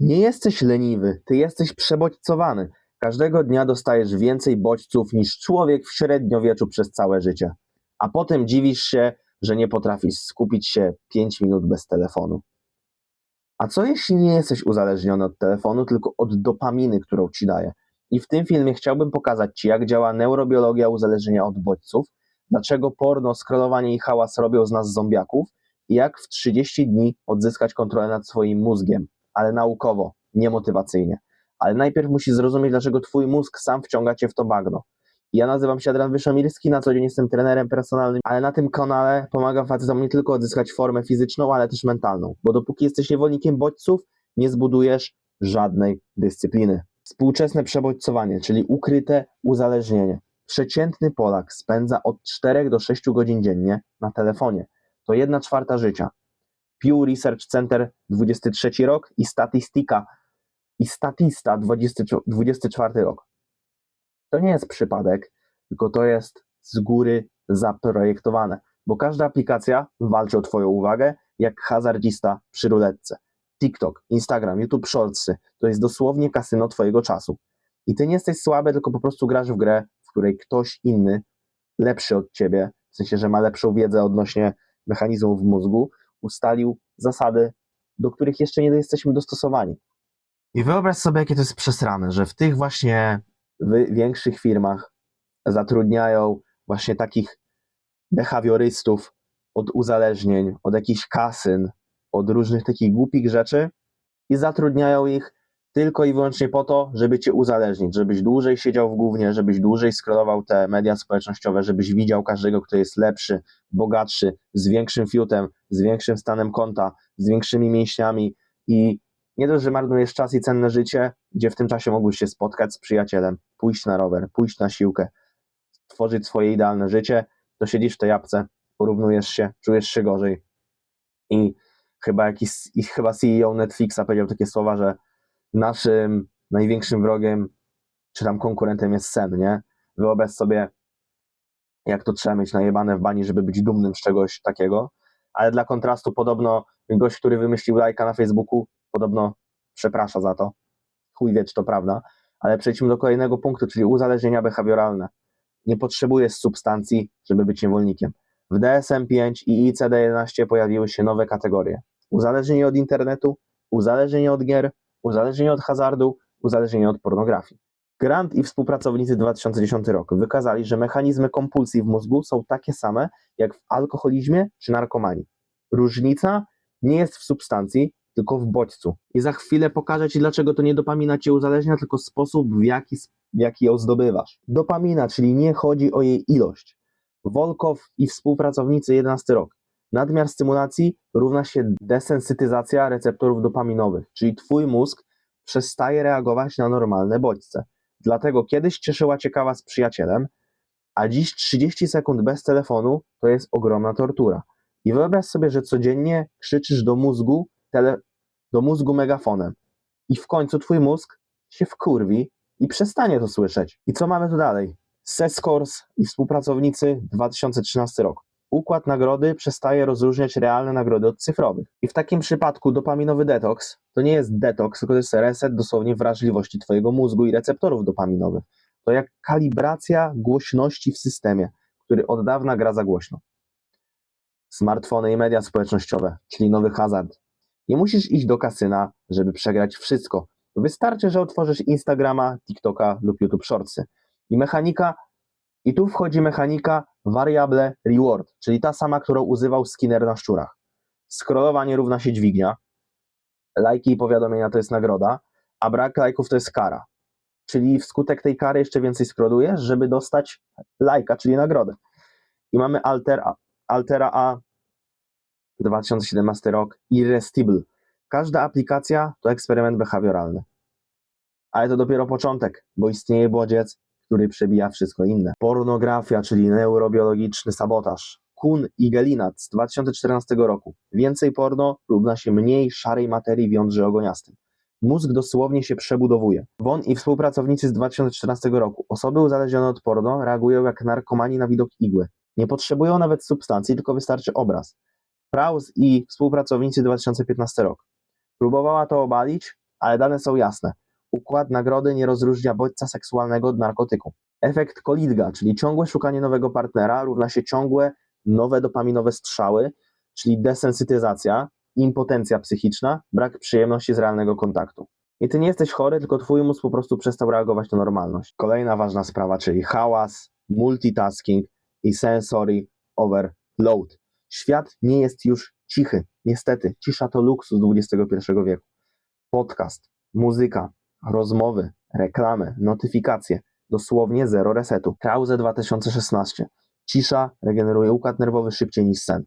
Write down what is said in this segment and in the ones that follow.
Nie jesteś leniwy, ty jesteś przebodźcowany. Każdego dnia dostajesz więcej bodźców niż człowiek w średniowieczu przez całe życie. A potem dziwisz się, że nie potrafisz skupić się 5 minut bez telefonu. A co jeśli nie jesteś uzależniony od telefonu, tylko od dopaminy, którą ci daje? I w tym filmie chciałbym pokazać Ci, jak działa neurobiologia uzależnienia od bodźców, dlaczego porno, scrollowanie i hałas robią z nas zombiaków i jak w 30 dni odzyskać kontrolę nad swoim mózgiem, ale naukowo, nie motywacyjnie. Ale najpierw musisz zrozumieć, dlaczego Twój mózg sam wciąga Cię w to bagno. Ja nazywam się Adrian Wyszomirski, na co dzień jestem trenerem personalnym, ale na tym kanale pomagam facetom nie tylko odzyskać formę fizyczną, ale też mentalną, bo dopóki jesteś niewolnikiem bodźców, nie zbudujesz żadnej dyscypliny. Współczesne przebodźcowanie, czyli ukryte uzależnienie. Przeciętny Polak spędza od 4 do 6 godzin dziennie na telefonie. To 1 czwarta życia. Pew Research Center 23 rok i Statistika i Statista 20, 24 rok. To nie jest przypadek, tylko to jest z góry zaprojektowane, bo każda aplikacja walczy o Twoją uwagę jak hazardzista przy ruletce. TikTok, Instagram, YouTube Shortsy to jest dosłownie kasyno Twojego czasu. I Ty nie jesteś słaby, tylko po prostu grasz w grę, w której ktoś inny, lepszy od Ciebie, w sensie, że ma lepszą wiedzę odnośnie mechanizmów w mózgu, ustalił zasady, do których jeszcze nie jesteśmy dostosowani. I wyobraź sobie, jakie to jest przesrane, że w tych właśnie w większych firmach zatrudniają właśnie takich behawiorystów od uzależnień, od jakichś kasyn, od różnych takich głupich rzeczy i zatrudniają ich tylko i wyłącznie po to, żeby cię uzależnić, żebyś dłużej siedział w gównie, żebyś dłużej scrollował te media społecznościowe, żebyś widział każdego, kto jest lepszy, bogatszy, z większym fiutem, z większym stanem konta, z większymi mięśniami i nie dość, że marnujesz czas i cenne życie, gdzie w tym czasie mógłbyś się spotkać z przyjacielem, pójść na rower, pójść na siłkę, tworzyć swoje idealne życie, to siedzisz w tej apce, porównujesz się, czujesz się gorzej. I chyba jakiś i chyba CEO Netflixa powiedział takie słowa, że naszym największym wrogiem, czy tam konkurentem jest sen, nie? Wyobraź sobie, jak to trzeba mieć najebane w bani, żeby być dumnym z czegoś takiego. Ale dla kontrastu podobno gość, który wymyślił lajka na Facebooku, podobno przeprasza za to. Chuj wie, czy to prawda. Ale przejdźmy do kolejnego punktu, czyli uzależnienia behawioralne. Nie potrzebujesz substancji, żeby być niewolnikiem. W DSM-5 i ICD-11 pojawiły się nowe kategorie. Uzależnienie od internetu, uzależnienie od gier, uzależnienie od hazardu, uzależnienie od pornografii. Grant i współpracownicy 2010 rok wykazali, że mechanizmy kompulsji w mózgu są takie same jak w alkoholizmie czy narkomanii. Różnica nie jest w substancji, tylko w bodźcu. I za chwilę pokażę Ci, dlaczego to nie dopamina Cię uzależnia, tylko sposób, w jaki, w jaki ją zdobywasz. Dopamina, czyli nie chodzi o jej ilość. Wolkow i współpracownicy 11 rok. Nadmiar stymulacji równa się desensytyzacja receptorów dopaminowych, czyli Twój mózg przestaje reagować na normalne bodźce. Dlatego kiedyś cieszyła Cię kawa z przyjacielem, a dziś 30 sekund bez telefonu to jest ogromna tortura. I wyobraź sobie, że codziennie krzyczysz do mózgu, tele, do mózgu megafonem. I w końcu twój mózg się wkurwi i przestanie to słyszeć. I co mamy tu dalej? Sescors i współpracownicy 2013 rok. Układ nagrody przestaje rozróżniać realne nagrody od cyfrowych. I w takim przypadku dopaminowy detoks to nie jest detoks, tylko to jest reset dosłownie wrażliwości twojego mózgu i receptorów dopaminowych. To jak kalibracja głośności w systemie, który od dawna gra za głośno. Smartfony i media społecznościowe, czyli nowy hazard. Nie musisz iść do kasyna, żeby przegrać wszystko. Wystarczy, że otworzysz Instagrama, TikToka lub YouTube Shortsy. I mechanika, i tu wchodzi mechanika variable reward, czyli ta sama, którą używał Skinner na szczurach. Scrollowanie równa się dźwignia, lajki i powiadomienia to jest nagroda, a brak lajków to jest kara. Czyli wskutek tej kary jeszcze więcej scrollujesz, żeby dostać lajka, czyli nagrodę. I mamy alter, Altera A 2017 rok, Irresistible. Każda aplikacja to eksperyment behawioralny. Ale to dopiero początek, bo istnieje bodziec, który przebija wszystko inne. Pornografia, czyli neurobiologiczny sabotaż. Kuhn i Gelinat z 2014 roku. Więcej porno równa się mniej szarej materii w jądrze ogoniastym. Mózg dosłownie się przebudowuje. Won i współpracownicy z 2014 roku. Osoby uzależnione od porno reagują jak narkomani na widok igły. Nie potrzebują nawet substancji, tylko wystarczy obraz. Kraus i współpracownicy 2015 rok. Próbowała to obalić, ale dane są jasne. Układ nagrody nie rozróżnia bodźca seksualnego od narkotyku. Efekt kolidga, czyli ciągłe szukanie nowego partnera, równa się ciągłe nowe dopaminowe strzały, czyli desensytyzacja, impotencja psychiczna, brak przyjemności z realnego kontaktu. I ty nie jesteś chory, tylko twój mózg po prostu przestał reagować na normalność. Kolejna ważna sprawa, czyli hałas, multitasking i sensory overload. Świat nie jest już cichy. Niestety, cisza to luksus XXI wieku. Podcast, muzyka, rozmowy, reklamy, notyfikacje. Dosłownie zero resetu. Krause 2016. Cisza regeneruje układ nerwowy szybciej niż sen.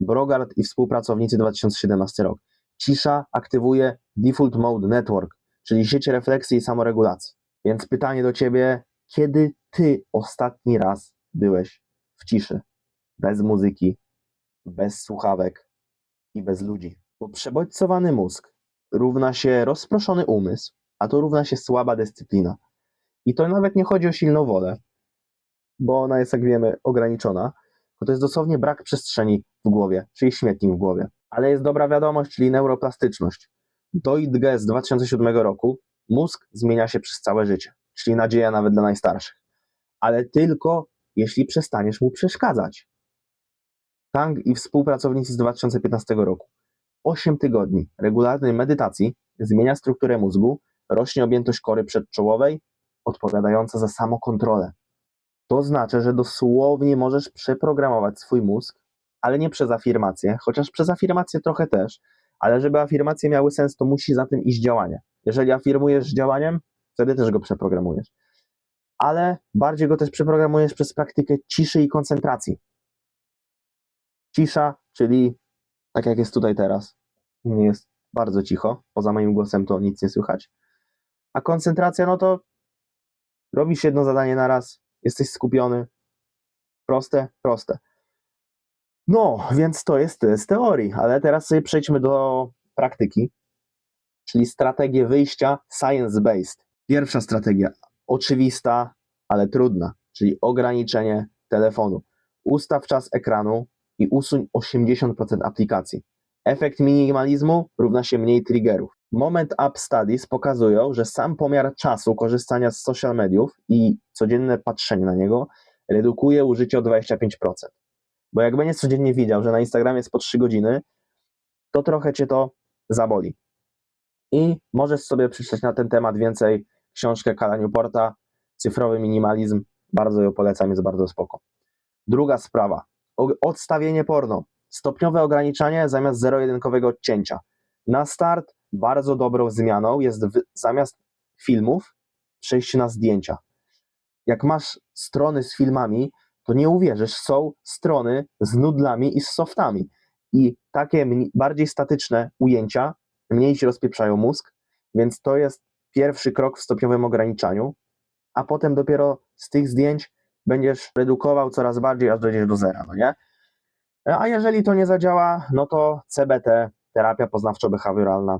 Brogard i współpracownicy 2017 rok. Cisza aktywuje Default Mode Network, czyli sieć refleksji i samoregulacji. Więc pytanie do ciebie, kiedy ty ostatni raz byłeś w ciszy? Bez muzyki, bez słuchawek i bez ludzi. Bo przebodźcowany mózg równa się rozproszony umysł, a to równa się słaba dyscyplina. I to nawet nie chodzi o silną wolę, bo ona jest, jak wiemy, ograniczona, to jest dosłownie brak przestrzeni w głowie, czyli śmietnik w głowie. Ale jest dobra wiadomość, czyli neuroplastyczność. Do IDG z 2007 roku mózg zmienia się przez całe życie, czyli nadzieja nawet dla najstarszych. Ale tylko jeśli przestaniesz mu przeszkadzać. Tang i współpracownicy z 2015 roku. 8 tygodni regularnej medytacji zmienia strukturę mózgu, rośnie objętość kory przedczołowej, odpowiadająca za samokontrolę. To znaczy, że dosłownie możesz przeprogramować swój mózg, ale nie przez afirmację, chociaż przez afirmację trochę też, ale żeby afirmacje miały sens, to musi za tym iść działanie. Jeżeli afirmujesz działaniem, wtedy też go przeprogramujesz. Ale bardziej go też przeprogramujesz przez praktykę ciszy i koncentracji. Cisza, czyli tak jak jest tutaj teraz, jest bardzo cicho, poza moim głosem to nic nie słychać. A koncentracja, no to robisz jedno zadanie na raz, jesteś skupiony. Proste, proste. No, więc to jest z teorii, ale teraz sobie przejdźmy do praktyki, czyli strategię wyjścia science-based. Pierwsza strategia, oczywista, ale trudna, czyli ograniczenie telefonu. Ustaw czas ekranu i usuń 80% aplikacji. Efekt minimalizmu równa się mniej triggerów. Moment Up Studies pokazują, że sam pomiar czasu korzystania z social mediów i codzienne patrzenie na niego redukuje użycie o 25%. Bo jak będziesz codziennie widział, że na Instagramie jest po 3 godziny, to trochę cię to zaboli. I możesz sobie przeczytać na ten temat więcej książkę Kala Newporta, Cyfrowy minimalizm, bardzo ją polecam, jest bardzo spoko. Druga sprawa, odstawienie porno. Stopniowe ograniczanie zamiast zero-jedynkowego odcięcia. Na start bardzo dobrą zmianą jest w, zamiast filmów przejście na zdjęcia. Jak masz strony z filmami, to nie uwierzysz, są strony z nudlami i z softami. I takie bardziej statyczne ujęcia mniej ci rozpieprzają mózg, więc to jest pierwszy krok w stopniowym ograniczaniu, a potem dopiero z tych zdjęć będziesz redukował coraz bardziej, aż dojdziesz do zera, no nie? A jeżeli to nie zadziała, no to CBT, terapia poznawczo-behawioralna,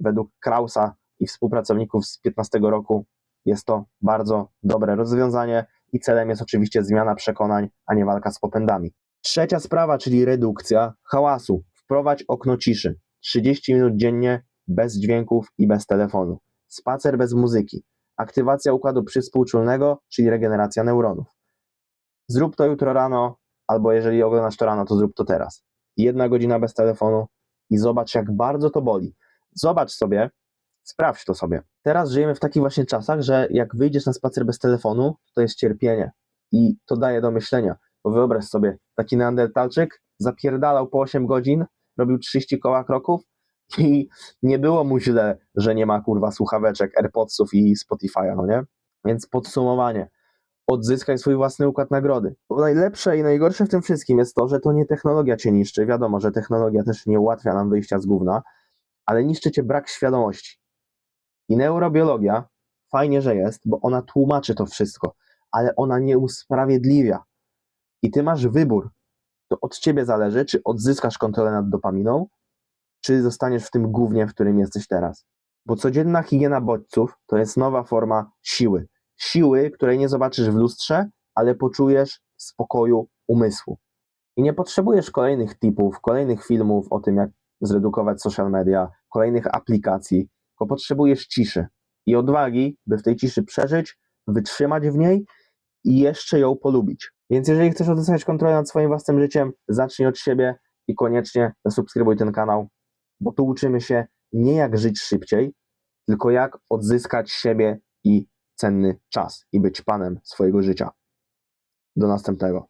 według Krausa i współpracowników z 15 roku jest to bardzo dobre rozwiązanie i celem jest oczywiście zmiana przekonań, a nie walka z popędami. Trzecia sprawa, czyli redukcja hałasu. Wprowadź okno ciszy. 30 minut dziennie bez dźwięków i bez telefonu. Spacer bez muzyki. Aktywacja układu przyspółczulnego, czyli regeneracja neuronów. Zrób to jutro rano, albo jeżeli oglądasz to rano, to zrób to teraz. Jedna godzina bez telefonu i zobacz, jak bardzo to boli. Zobacz sobie, sprawdź to sobie. Teraz żyjemy w takich właśnie czasach, że jak wyjdziesz na spacer bez telefonu, to jest cierpienie. I to daje do myślenia. Bo wyobraź sobie, taki neandertalczyk zapierdalał po 8 godzin, robił 30 koła kroków i nie było mu źle, że nie ma kurwa słuchaweczek, AirPodsów i Spotify'a, no nie? Więc podsumowanie. Odzyskaj swój własny układ nagrody. Bo najlepsze i najgorsze w tym wszystkim jest to, że to nie technologia cię niszczy. Wiadomo, że technologia też nie ułatwia nam wyjścia z gówna, ale niszczy cię brak świadomości. I neurobiologia, fajnie, że jest, bo ona tłumaczy to wszystko, ale ona nie usprawiedliwia. I ty masz wybór. To od ciebie zależy, czy odzyskasz kontrolę nad dopaminą, czy zostaniesz w tym gównie, w którym jesteś teraz. Bo codzienna higiena bodźców to jest nowa forma siły. Siły, której nie zobaczysz w lustrze, ale poczujesz w spokoju umysłu. I nie potrzebujesz kolejnych tipów, kolejnych filmów o tym, jak zredukować social media, kolejnych aplikacji, tylko potrzebujesz ciszy i odwagi, by w tej ciszy przeżyć, wytrzymać w niej i jeszcze ją polubić. Więc jeżeli chcesz odzyskać kontrolę nad swoim własnym życiem, zacznij od siebie i koniecznie zasubskrybuj ten kanał, bo tu uczymy się nie jak żyć szybciej, tylko jak odzyskać siebie i cenny czas i być panem swojego życia. Do następnego.